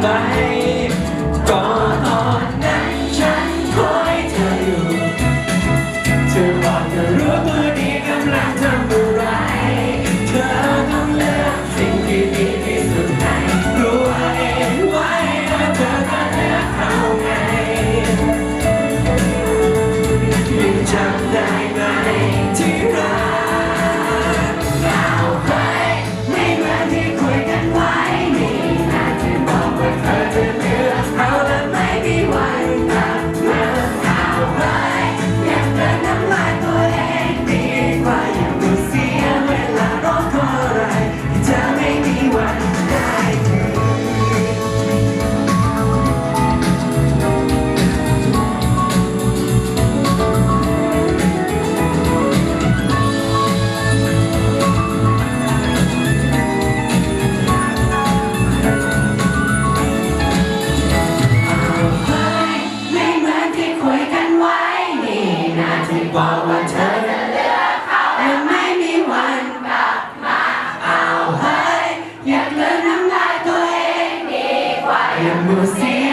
ไป ก็ตอนนั้นฉันคอยเธออยู่ เธอบอกเธอรู้ตัว Eu não sei.